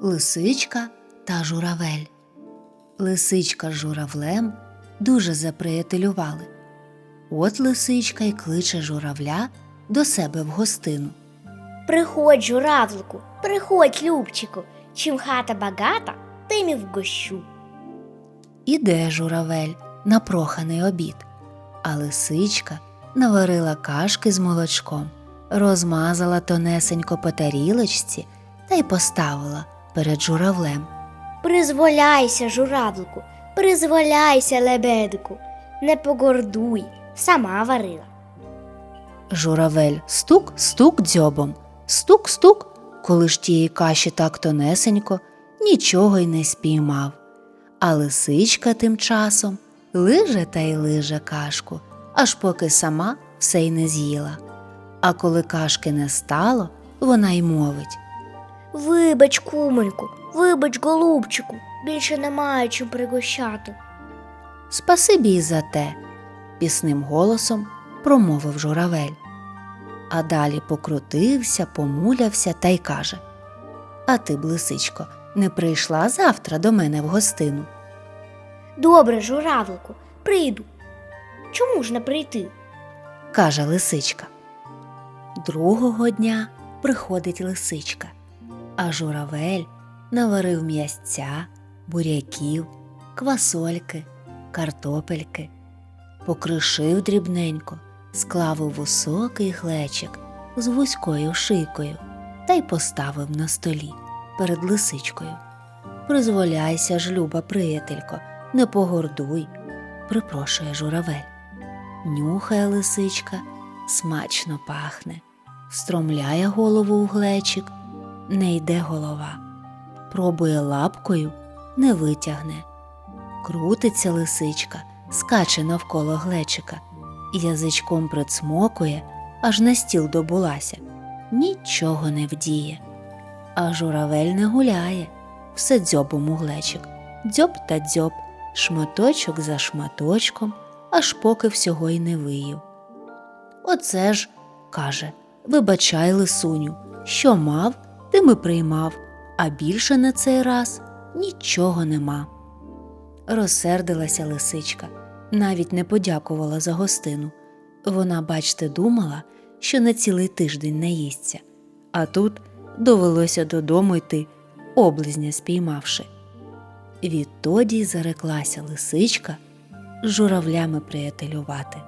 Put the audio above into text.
Лисичка та журавель. Лисичка з журавлем дуже заприятелювали. От лисичка й кличе журавля до себе в гостину. Приходь, журавлику, приходь, Любчику. Чим хата багата, тим і вгощу. Іде журавель на проханий обід, а лисичка наварила кашки з молочком, розмазала тонесенько по тарілочці та й поставила перед журавлем. Призволяйся, журавлику, призволяйся, лебедику. Не погордуй, сама варила. Журавель стук-стук дзьобом, стук-стук, коли ж тієї каші так тонесенько, нічого й не спіймав. А лисичка тим часом лиже та й лиже кашку, аж поки сама все й не з'їла. А коли кашки не стало, вона й мовить. Вибач, кумоньку, вибач, голубчику, більше немає чим пригощати. Спасибі й за те, пісним голосом промовив журавель. А далі покрутився, помулявся та й каже: А ти, блисичко, не прийшла завтра до мене в гостину? Добре, журавлику, прийду. Чому ж не прийти? каже лисичка. Другого дня приходить лисичка, а журавель наварив м'ясця, буряків, квасольки, картопельки, покришив дрібненько, склав у високий глечик з вузькою шийкою та й поставив на столі перед лисичкою. Призволяйся ж, люба приятелько, не погордуй, припрошує журавель. Нюхає лисичка, смачно пахне, встромляє голову в глечик, не йде голова, пробує лапкою, не витягне. Крутиться лисичка, скаче навколо глечика, язичком прицмокує, аж на стіл добулася. Нічого не вдіє. А журавель не гуляє, все дзьобом у глечик, дзьоб та дзьоб, шматочок за шматочком, аж поки всього й не виїв. Оце ж, каже, вибачай, лисуню, що мав, тим приймав, а більше на цей раз нічого нема. Розсердилася лисичка, навіть не подякувала за гостину. Вона, бачте, думала, що на цілий тиждень не їсться, а тут довелося додому йти, облизня спіймавши. Відтоді зареклася лисичка журавлями приятелювати.